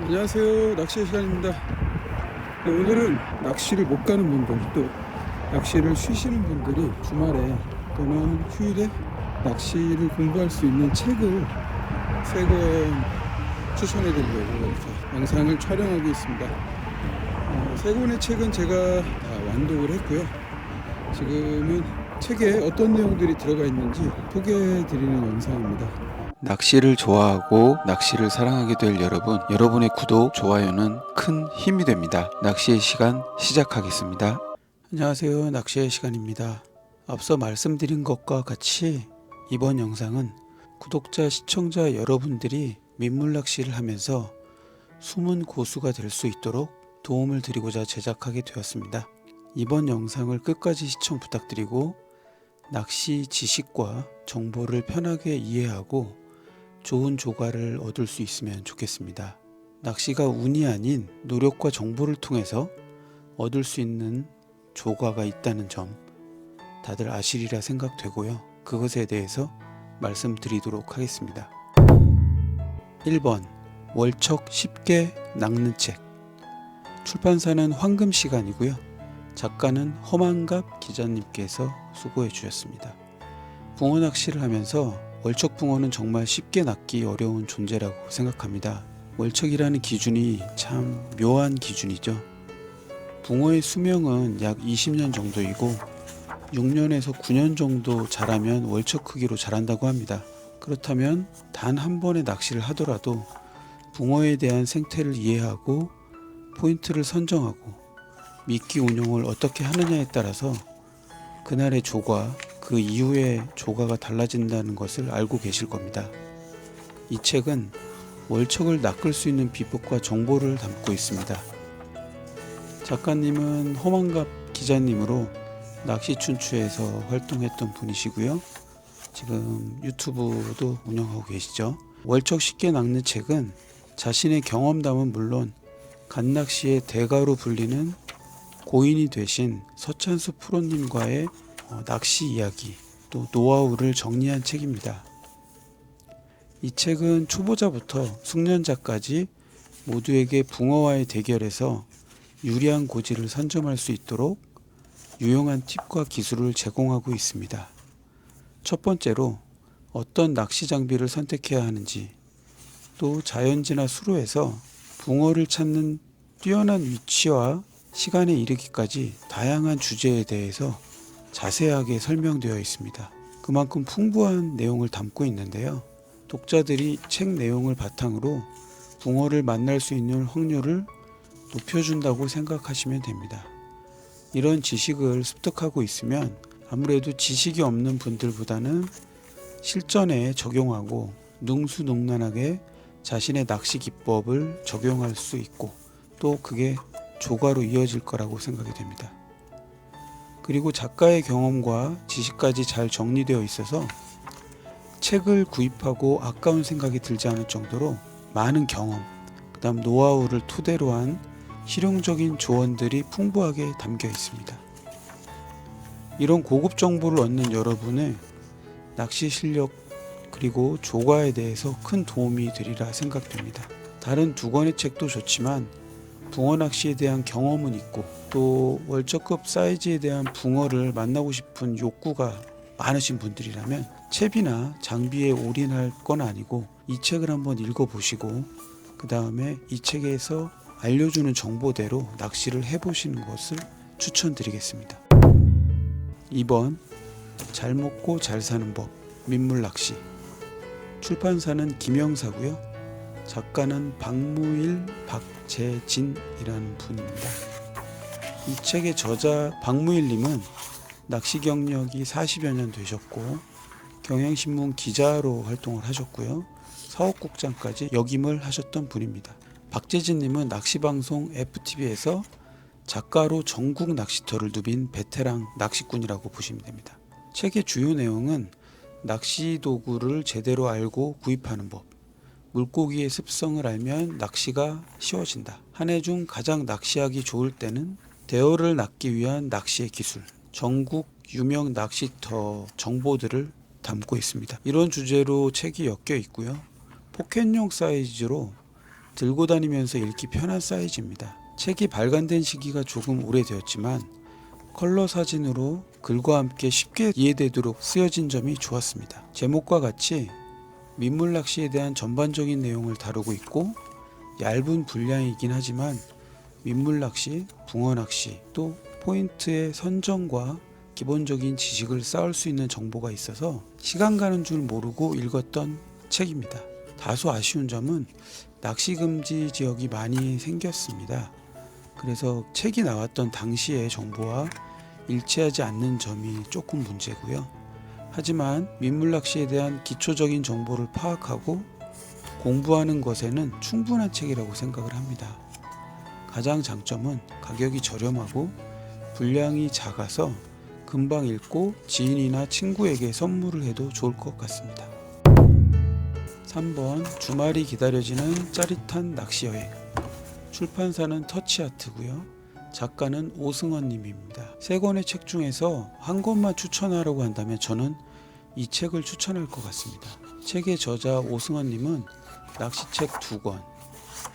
안녕하세요. 낚시의 시간입니다. 네, 오늘은 낚시를 못 가는 분들, 또 낚시를 쉬시는 분들이 주말에 또는 휴일에 낚시를 공부할 수 있는 책을 세 권 추천해 드리려고 이렇게 영상을 촬영하고 있습니다. 어, 세 권의 책은 제가 다 완독을 했고요. 지금은 책에 어떤 내용들이 들어가 있는지 소개해 드리는 영상입니다. 낚시를 좋아하고 낚시를 사랑하게 될 여러분, 여러분의 구독, 좋아요는 큰 힘이 됩니다. 낚시의 시간 시작하겠습니다. 안녕하세요. 낚시의 시간입니다. 앞서 말씀드린 것과 같이 이번 영상은 구독자, 시청자 여러분들이 민물 낚시를 하면서 숨은 고수가 될 수 있도록 도움을 드리고자 제작하게 되었습니다. 이번 영상을 끝까지 시청 부탁드리고 낚시 지식과 정보를 편하게 이해하고 좋은 조과를 얻을 수 있으면 좋겠습니다. 낚시가 운이 아닌 노력과 정보를 통해서 얻을 수 있는 조과가 있다는 점 다들 아시리라 생각되고요. 그것에 대해서 말씀드리도록 하겠습니다. 1번 월척 쉽게 낚는 책 출판사는 황금 시간이고요. 작가는 허만갑 기자님께서 수고해 주셨습니다. 붕어 낚시를 하면서 월척 붕어는 정말 쉽게 낚기 어려운 존재라고 생각합니다. 월척이라는 기준이 참 묘한 기준이죠. 붕어의 수명은 약 20년 정도이고 6년에서 9년 정도 자라면 월척 크기로 자란다고 합니다. 그렇다면 단 한 번의 낚시를 하더라도 붕어에 대한 생태를 이해하고 포인트를 선정하고 미끼 운용을 어떻게 하느냐에 따라서 그날의 조과 그 이후의 조과가 달라진다는 것을 알고 계실 겁니다. 이 책은 월척을 낚을 수 있는 비법과 정보를 담고 있습니다. 작가님은 허만갑 기자님으로 낚시춘추에서 활동했던 분이시고요. 지금 유튜브도 운영하고 계시죠. 월척 쉽게 낚는 책은 자신의 경험담은 물론 갓낚시의 대가로 불리는 고인이 되신 서찬수 프로님과의 어, 낚시 이야기 또 노하우를 정리한 책입니다. 이 책은 초보자부터 숙련자까지 모두에게 붕어와의 대결에서 유리한 고지를 선점할 수 있도록 유용한 팁과 기술을 제공하고 있습니다. 첫 번째로 어떤 낚시 장비를 선택해야 하는지 또 자연지나 수로에서 붕어를 찾는 뛰어난 위치와 시간에 이르기까지 다양한 주제에 대해서 자세하게 설명되어 있습니다. 그만큼 풍부한 내용을 담고 있는데요. 독자들이 책 내용을 바탕으로 붕어를 만날 수 있는 확률을 높여준다고 생각하시면 됩니다. 이런 지식을 습득하고 있으면 아무래도 지식이 없는 분들보다는 실전에 적용하고 능수능란하게 자신의 낚시 기법을 적용할 수 있고 또 그게 조과로 이어질 거라고 생각이 됩니다. 그리고 작가의 경험과 지식까지 잘 정리되어 있어서 책을 구입하고 아까운 생각이 들지 않을 정도로 많은 경험, 그다음 노하우를 토대로 한 실용적인 조언들이 풍부하게 담겨 있습니다. 이런 고급 정보를 얻는 여러분의 낚시 실력 그리고 조과에 대해서 큰 도움이 되리라 생각됩니다. 다른 두 권의 책도 좋지만 붕어 낚시에 대한 경험은 있고 또 월저급 사이즈에 대한 붕어를 만나고 싶은 욕구가 많으신 분들이라면 채비나 장비에 올인할 건 아니고 이 책을 한번 읽어보시고 그 다음에 이 책에서 알려주는 정보대로 낚시를 해보시는 것을 추천드리겠습니다. 2번 잘 먹고 잘 사는 법 민물 낚시 출판사는 김영사고요. 작가는 박무일 박 재진이라는 분입니다. 이 책의 저자 박무일님은 낚시 경력이 40여 년 되셨고 경향신문 기자로 활동을 하셨고요. 사업국장까지 역임을 하셨던 분입니다. 박재진님은 낚시방송 FTV에서 작가로 전국 낚시터를 누빈 베테랑 낚시꾼이라고 보시면 됩니다. 책의 주요 내용은 낚시 도구를 제대로 알고 구입하는 법, 물고기의 습성을 알면 낚시가 쉬워진다. 한 해 중 가장 낚시하기 좋을 때는 대어를 낚기 위한 낚시의 기술, 전국 유명 낚시터 정보들을 담고 있습니다. 이런 주제로 책이 엮여 있고요. 포켓용 사이즈로 들고 다니면서 읽기 편한 사이즈입니다. 책이 발간된 시기가 조금 오래되었지만 컬러 사진으로 글과 함께 쉽게 이해되도록 쓰여진 점이 좋았습니다. 제목과 같이 민물 낚시에 대한 전반적인 내용을 다루고 있고 얇은 분량이긴 하지만 민물 낚시, 붕어 낚시, 또 포인트의 선정과 기본적인 지식을 쌓을 수 있는 정보가 있어서 시간 가는 줄 모르고 읽었던 책입니다. 다소 아쉬운 점은 낚시 금지 지역이 많이 생겼습니다. 그래서 책이 나왔던 당시의 정보와 일치하지 않는 점이 조금 문제고요. 하지만 민물 낚시에 대한 기초적인 정보를 파악하고 공부하는 것에는 충분한 책이라고 생각을 합니다. 가장 장점은 가격이 저렴하고 분량이 작아서 금방 읽고 지인이나 친구에게 선물을 해도 좋을 것 같습니다. 3번 주말이 기다려지는 짜릿한 낚시 여행 출판사는 터치아트고요. 작가는 오승원 님입니다. 세 권의 책 중에서 한 권만 추천하라고 한다면 저는 이 책을 추천할 것 같습니다. 책의 저자 오승원 님은 낚시책 두 권,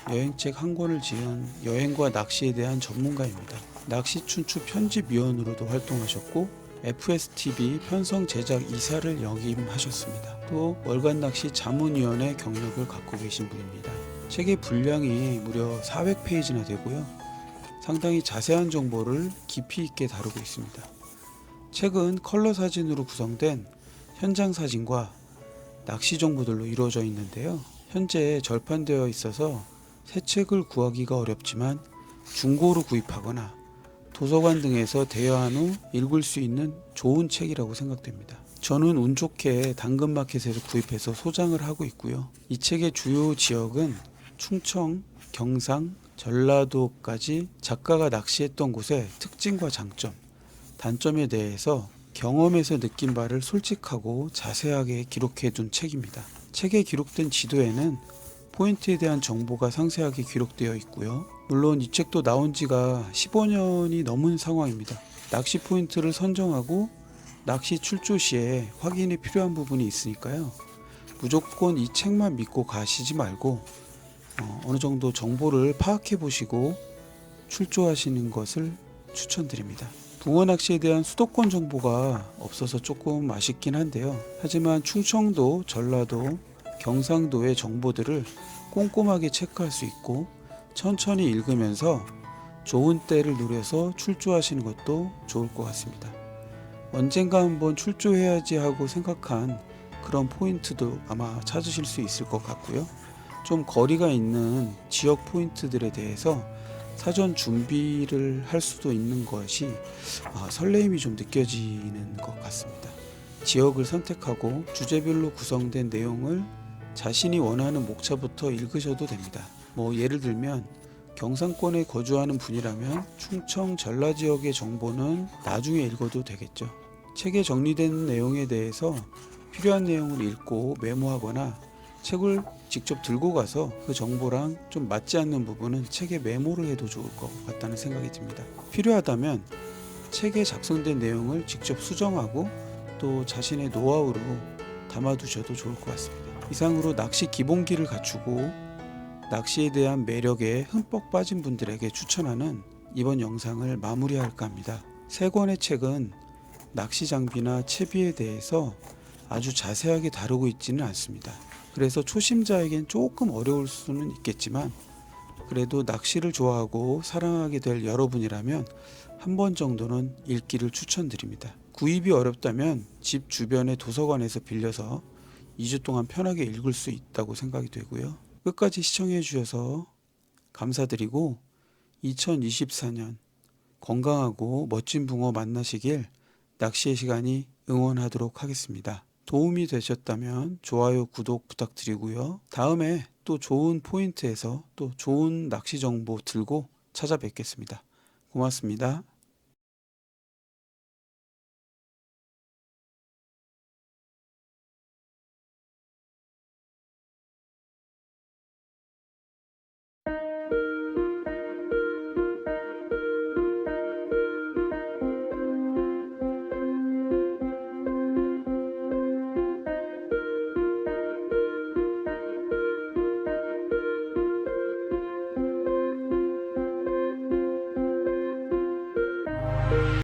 여행책 한 권을 지은 여행과 낚시에 대한 전문가입니다. 낚시춘추 편집위원으로도 활동하셨고 FSTV 편성 제작 이사를 역임하셨습니다. 또 월간 낚시 자문위원회 경력을 갖고 계신 분입니다. 책의 분량이 무려 400페이지나 되고요. 상당히 자세한 정보를 깊이 있게 다루고 있습니다. 책은 컬러 사진으로 구성된 현장 사진과 낚시 정보들로 이루어져 있는데요. 현재 절판되어 있어서 새 책을 구하기가 어렵지만 중고로 구입하거나 도서관 등에서 대여한 후 읽을 수 있는 좋은 책이라고 생각됩니다. 저는 운 좋게 당근마켓에서 구입해서 소장을 하고 있고요. 이 책의 주요 지역은 충청, 경상, 전라도까지 작가가 낚시했던 곳의 특징과 장점, 단점에 대해서 경험에서 느낀 바를 솔직하고 자세하게 기록해 둔 책입니다. 책에 기록된 지도에는 포인트에 대한 정보가 상세하게 기록되어 있고요. 물론 이 책도 나온 지가 15년이 넘은 상황입니다. 낚시 포인트를 선정하고 낚시 출조 시에 확인이 필요한 부분이 있으니까요. 무조건 이 책만 믿고 가시지 말고 어, 어느 정도 정보를 파악해 보시고 출조하시는 것을 추천드립니다. 붕어 낚시에 대한 수도권 정보가 없어서 조금 아쉽긴 한데요. 하지만 충청도, 전라도, 경상도의 정보들을 꼼꼼하게 체크할 수 있고 천천히 읽으면서 좋은 때를 노려서 출조하시는 것도 좋을 것 같습니다. 언젠가 한번 출조해야지 하고 생각한 그런 포인트도 아마 찾으실 수 있을 것 같고요. 좀 거리가 있는 지역 포인트들에 대해서 사전 준비를 할 수도 있는 것이 아, 설레임이 좀 느껴지는 것 같습니다. 지역을 선택하고 주제별로 구성된 내용을 자신이 원하는 목차부터 읽으셔도 됩니다. 뭐 예를 들면 경상권에 거주하는 분이라면 충청 전라 지역의 정보는 나중에 읽어도 되겠죠. 책에 정리된 내용에 대해서 필요한 내용을 읽고 메모하거나 책을 직접 들고 가서 그 정보랑 좀 맞지 않는 부분은 책에 메모를 해도 좋을 것 같다는 생각이 듭니다. 필요하다면 책에 작성된 내용을 직접 수정하고 또 자신의 노하우로 담아두셔도 좋을 것 같습니다. 이상으로 낚시 기본기를 갖추고 낚시에 대한 매력에 흠뻑 빠진 분들에게 추천하는 이번 영상을 마무리할까 합니다. 세 권의 책은 낚시 장비나 채비에 대해서 아주 자세하게 다루고 있지는 않습니다. 그래서 초심자에겐 조금 어려울 수는 있겠지만 그래도 낚시를 좋아하고 사랑하게 될 여러분이라면 한 번 정도는 읽기를 추천드립니다. 구입이 어렵다면 집 주변의 도서관에서 빌려서 2주 동안 편하게 읽을 수 있다고 생각이 되고요. 끝까지 시청해 주셔서 감사드리고 2024년 건강하고 멋진 붕어 만나시길 낚시의 시간이 응원하도록 하겠습니다. 도움이 되셨다면 좋아요, 구독 부탁드리고요. 다음에 또 좋은 포인트에서 또 좋은 낚시 정보 들고 찾아뵙겠습니다. 고맙습니다.